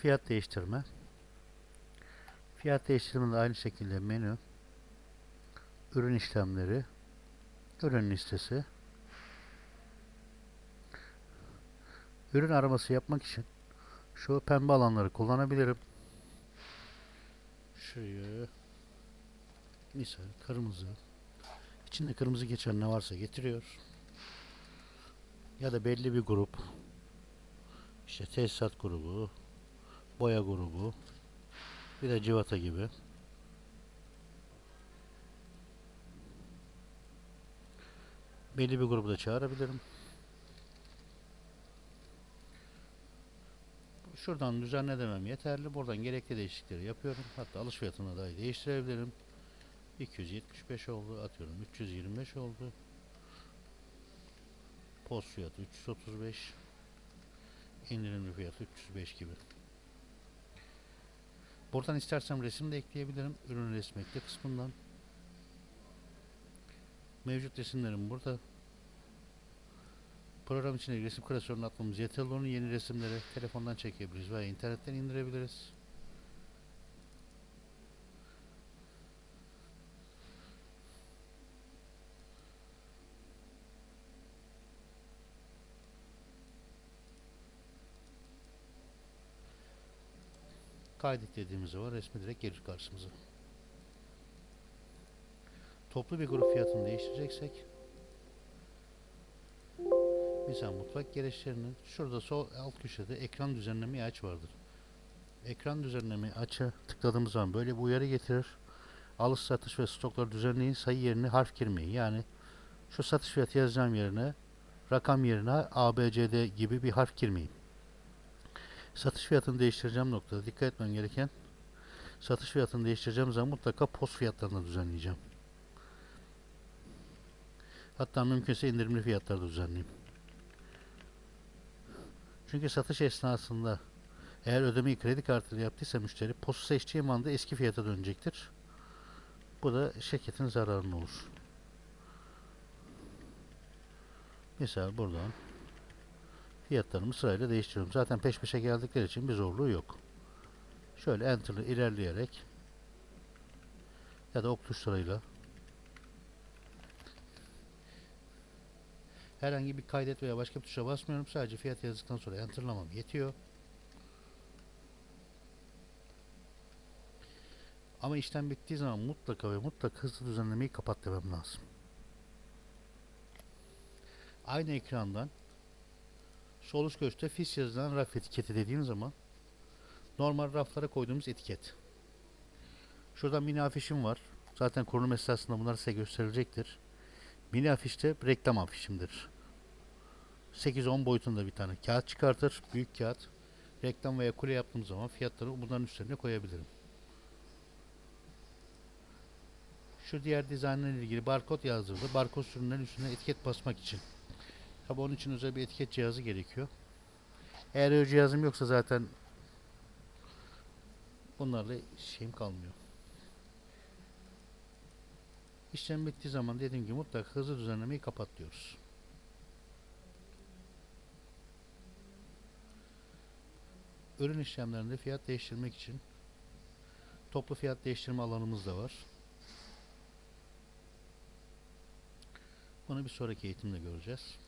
Fiyat değiştirme. Fiyat değiştirme de aynı şekilde menü. Ürün işlemleri. Ürün listesi. Ürün araması yapmak için şu pembe alanları kullanabilirim. Şuraya misal kırmızı. İçinde kırmızı geçen ne varsa getiriyor. Ya da belli bir grup. İşte tesisat grubu, boya grubu, bir de civata gibi. Belli bir grubu da çağırabilirim. Şuradan düzenle demem yeterli. Buradan gerekli değişiklikleri yapıyorum. Hatta alış fiyatını dahi değiştirebilirim. 275 oldu. Atıyorum 325 oldu. Post fiyatı 335. İndirimli fiyatı 305 gibi. Buradan istersem resim de ekleyebilirim. Ürün resmi kısmından. Mevcut resimlerim burada. Program içinde resim klasörünü atmamız yeterli. Onun yeni resimleri telefondan çekebiliriz veya internetten indirebiliriz. Kaydet dediğimiz zaman resmi direkt gelir karşımıza. Toplu bir grup fiyatını değiştireceksek Mesela mutfak gereçlerinin şurada sol alt köşede ekran düzenlemeyi aç vardır. Ekran düzenleme açı tıkladığımız zaman böyle bir uyarı getirir. Alış satış ve stokları düzenleyin sayı yerine harf girmeyi yani şu satış fiyatı yazacağım yerine rakam yerine ABCD gibi bir harf girmeyin. Satış fiyatını değiştireceğim noktada dikkat etmem gereken satış fiyatını değiştireceğim zaman mutlaka post fiyatlarını düzenleyeceğim. Hatta mümkünse indirimli fiyatlarda düzenleyeyim. Çünkü satış esnasında eğer ödemeyi kredi kartıyla yaptıysa müşteri postu seçtiğim anda eski fiyata dönecektir. Bu da şirketin zararına olur. Mesela buradan fiyatlarımı sırayla değiştiriyorum. Zaten peş peşe geldikleri için bir zorluğu yok. Şöyle enter'lı ilerleyerek ya da ok tuşlarıyla herhangi bir kaydet veya başka bir tuşa basmıyorum. Sadece fiyat yazdıktan sonra enter'lamam yetiyor. Ama işlem bittiği zaman mutlaka ve mutlaka hızlı düzenlemeyi kapat demem lazım. Aynı ekrandan sol üst köşede fiş yazılan raf etiketi dediğim zaman normal raflara koyduğumuz etiket. Şurada mini afişim var. Zaten kurulum esnasında bunlar size gösterilecektir. Mini afişte reklam afişimdir. 8-10 boyutunda bir tane kağıt çıkartır. Büyük kağıt. Reklam veya kule yaptığım zaman fiyatları bunların üstlerine koyabilirim. Şu diğer dizaynla ilgili barkod yazdırıldı. Barkod sürümlerinin üstüne etiket basmak için. Tabi onun için özel bir etiket cihazı gerekiyor. Eğer o cihazım yoksa zaten bunlarla şeyim kalmıyor. İşlem bittiği zaman dediğim gibi mutlaka hızlı düzenlemeyi kapat diyoruz. Ürün işlemlerinde fiyat değiştirmek için toplu fiyat değiştirme alanımız da var. Bunu bir sonraki eğitimde göreceğiz.